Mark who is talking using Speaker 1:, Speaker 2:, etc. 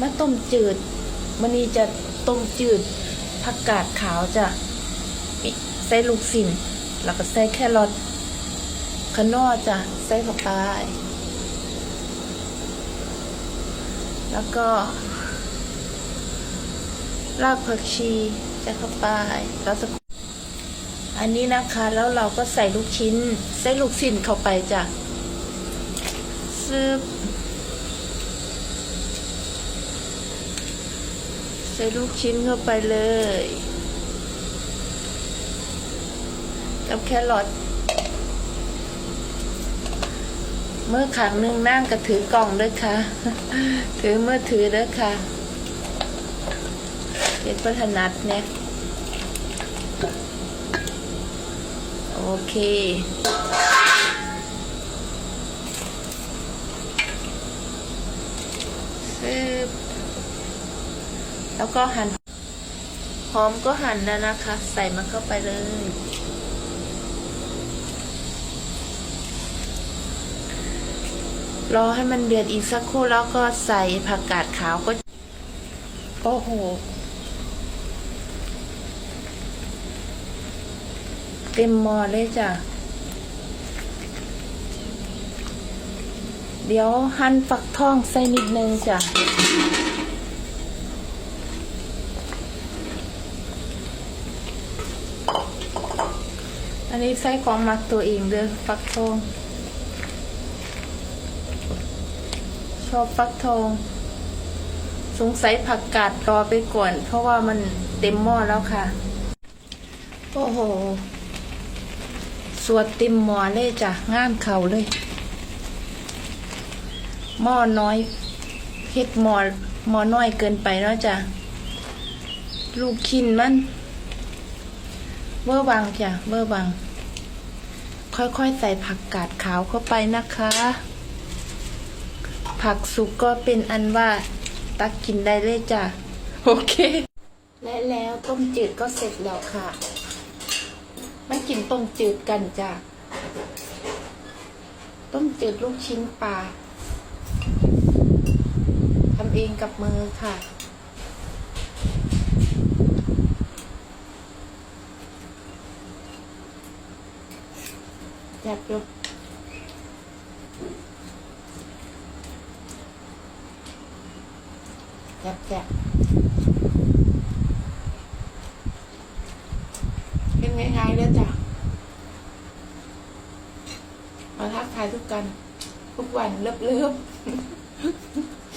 Speaker 1: มาต้มจืดมันนี้จะต้มจืดผักกาดขาวจะใส่ลูกสินแล้วก็ใส่แครอทขนอจะใส่เข้าไป แล้วก็รากผักชีจะเข้าไปแล้วจะอันนี้นะคะแล้วเราก็ใส่ลูกชิ้น ใส่ลูกสินเข้าไปจ้ะซึบ ส่ลูกชิ้นเข้าไปเลยกับแครอทเมื่อขังหนึ่งนั่งก็ถือกล่องด้วยค่ะ ถือเมื่อถือด้วยค่ะเห็นพัฒนัดเนี่ย โอเคซึบ แล้วก็หั่นหอมก็หั่นแล้วนะคะ ใส่มันเข้าไปเลย รอให้มันเดือดอีกสักครู่แล้วก็ใส่ผักกาดขาวก็ โอ้โห เต็มหม้อเลยจ้ะเดี๋ยวหั่นฝักทองใส่นิดนึงจ้ะ อันนี้ไส้ของมักตัวเองเด้อฟักทอง ชอบฟักทอง สงสัยผักกาดรอไปก่อน เพราะว่ามันเต็มหม้อแล้วค่ะ โอ้โห สวดเต็มหม้อเลยจ้ะงามเข่าเลย หม้อน้อยเฮ็ดหม้อหม้อน้อยเกินไปเนาะจ้ะลูกชิ้นมัน เบอร์บังจ้ะเบอร์บัง ค่อยๆใส่ผักกาดขาวเข้าไปนะคะ ผักสุกก็เป็นอันว่าตักกินได้เลยจ้ะ โอเค และแล้วต้มจืดก็เสร็จแล้วค่ะมากินต้มจืดกันจ้ะ ต้มจืดลูกชิ้นปลาทำเองกับมือค่ะ จับอยู่จับจับเป็นง่ายๆเลยจ้ะมาทักทายทุกกัน ทุกวันเลิบๆ